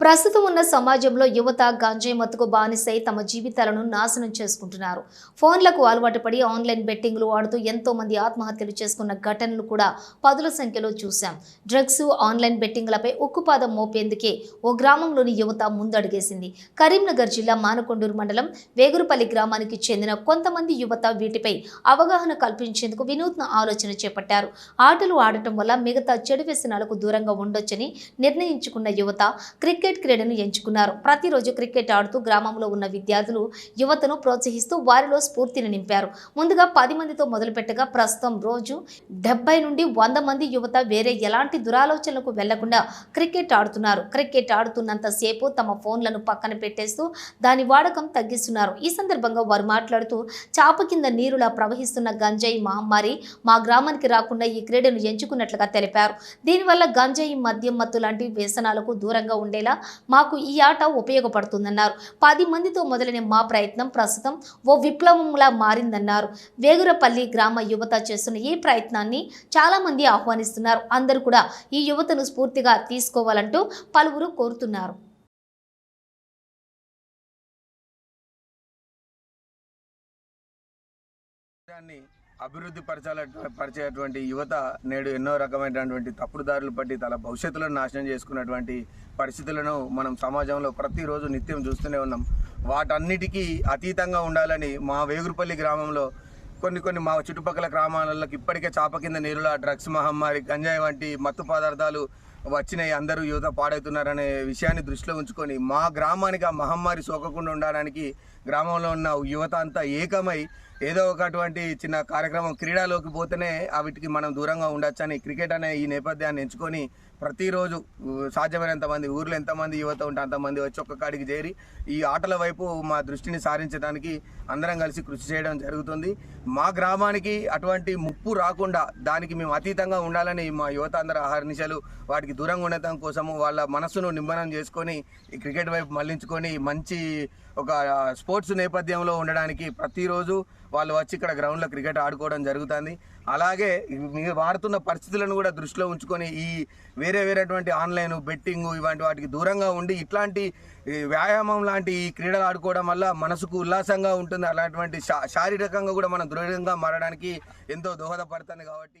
ప్రస్తుతం ఉన్న సమాజంలో యువత గంజాయి మత్తుకు బానిసై తమ జీవితాలను నాశనం చేసుకుంటున్నారు. ఫోన్లకు అలవాటు పడి ఆన్లైన్ బెట్టింగ్లు ఆడుతూ ఎంతో మంది ఆత్మహత్యలు చేసుకున్న ఘటనలు కూడా పదుల సంఖ్యలో చూశాం. డ్రగ్స్ ఆన్లైన్ బెట్టింగ్లపై ఉక్కుపాదం మోపేందుకే ఓ గ్రామంలోని యువత ముందడుగేసింది. కరీంనగర్ జిల్లా మానకొండూరు మండలం వేగురుపల్లి గ్రామానికి చెందిన కొంతమంది యువత వీటిపై అవగాహన కల్పించేందుకు వినూత్న ఆలోచన చేపట్టారు. ఆటలు ఆడటం వల్ల మిగతా చెడు వ్యసనాలకు దూరంగా ఉండొచ్చని నిర్ణయించుకున్న యువత క్రికెట్ క్రికెట్ క్రీడను ఎంచుకున్నారు. ప్రతిరోజు క్రికెట్ ఆడుతూ గ్రామంలో ఉన్న విద్యార్థులు యువతను ప్రోత్సహిస్తూ వారిలో స్ఫూర్తిని నింపారు. ముందుగా పది మందితో మొదలుపెట్టగా ప్రస్తుతం రోజు డెబ్బై నుండి వంద మంది యువత వేరే ఎలాంటి దురాలోచనలకు వెళ్ళకుండా క్రికెట్ ఆడుతున్నారు. క్రికెట్ ఆడుతున్నంత సేపు తమ ఫోన్లను పక్కన పెట్టేస్తూ దాని వాడకం తగ్గిస్తున్నారు. ఈ సందర్భంగా వారు మాట్లాడుతూ చాప కింద నీరులా ప్రవహిస్తున్న గంజాయి మహమ్మారి మా గ్రామానికి రాకుండా ఈ క్రీడను ఎంచుకున్నట్లుగా తెలిపారు. దీనివల్ల గంజాయి మద్యం మత్తు లాంటి వ్యసనాలకు దూరంగా ఉండేలా మాకు ఈ ఆట ఉపయోగపడుతుందన్నారు. పది మందితో మొదలైన మా ప్రయత్నం ప్రస్తుతం ఓ విప్లవంలా మారిందన్నారు. వేగురపల్లి గ్రామ యువత చేస్తున్న ఈ ప్రయత్నాన్ని చాలామంది ఆహ్వానిస్తున్నారు. అందరూ కూడా ఈ యువతను స్ఫూర్తిగా తీసుకోవాలంటూ పలువురు కోరుతున్నారు. అభివృద్ధి పరచాల పరిచేటువంటి యువత నేడు ఎన్నో రకమైనటువంటి తప్పుడు దారులు పట్టి తన భవిష్యత్తులను నాశనం చేసుకున్నటువంటి పరిస్థితులను మనం సమాజంలో ప్రతిరోజు నిత్యం చూస్తూనే ఉన్నాం. వాటన్నిటికీ అతీతంగా ఉండాలని మా వేగురుపల్లి గ్రామంలో కొన్ని కొన్ని మా చుట్టుపక్కల గ్రామాలకు ఇప్పటికే చాప కింద నీరులా డ్రగ్స్ మహమ్మారి గంజాయి వంటి మత్తు పదార్థాలు వచ్చినాయి. అందరూ యువత పాడవుతున్నారనే విషయాన్ని దృష్టిలో ఉంచుకొని మా గ్రామానికి ఆ మహమ్మారి సోకకుండా ఉండడానికి గ్రామంలో ఉన్న యువత అంతా ఏకమై ఏదో ఒక అటువంటి చిన్న కార్యక్రమం క్రీడలోకి పోతేనే వీటికి మనం దూరంగా ఉండొచ్చని క్రికెట్ అనే ఈ నేపథ్యాన్ని ఎంచుకొని ప్రతిరోజు సాధ్యమైనంత మంది ఊర్లో ఎంతమంది యువత ఉంటే అంతమంది వచ్చి ఒక్క కాడికి చేరి ఈ ఆటల వైపు మా దృష్టిని సారించడానికి అందరం కలిసి కృషి చేయడం జరుగుతుంది. మా గ్రామానికి అటువంటి ముప్పు రాకుండా దానికి మేము అతీతంగా ఉండాలని మా యువత అందరూ అహర్నిశలు వాటికి దూరంగా ఉండటం కోసము వాళ్ళ మనస్సును నిమ్మనం చేసుకొని ఈ క్రికెట్ వైపు మళ్ళించుకొని మంచి ఒక స్పోర్ట్స్ నేపథ్యంలో ఉండడానికి ప్రతిరోజు వాళ్ళు వచ్చి ఇక్కడ గ్రౌండ్లో క్రికెట్ ఆడుకోవడం జరుగుతుంది. అలాగే మీరు మారుతున్న పరిస్థితులను కూడా దృష్టిలో ఉంచుకొని ఈ వేరే వేరేటువంటి ఆన్లైన్ బెట్టింగ్ ఇలాంటి వాటికి దూరంగా ఉండి ఇట్లాంటి ఈ వ్యాయామం లాంటి ఈ క్రీడలు ఆడుకోవడం వల్ల మనసుకు ఉల్లాసంగా ఉంటుంది. అలాంటి శా- శారీరకంగా కూడా మనం దృఢంగా మారడానికి ఎంతో దోహదపడుతుంది కాబట్టి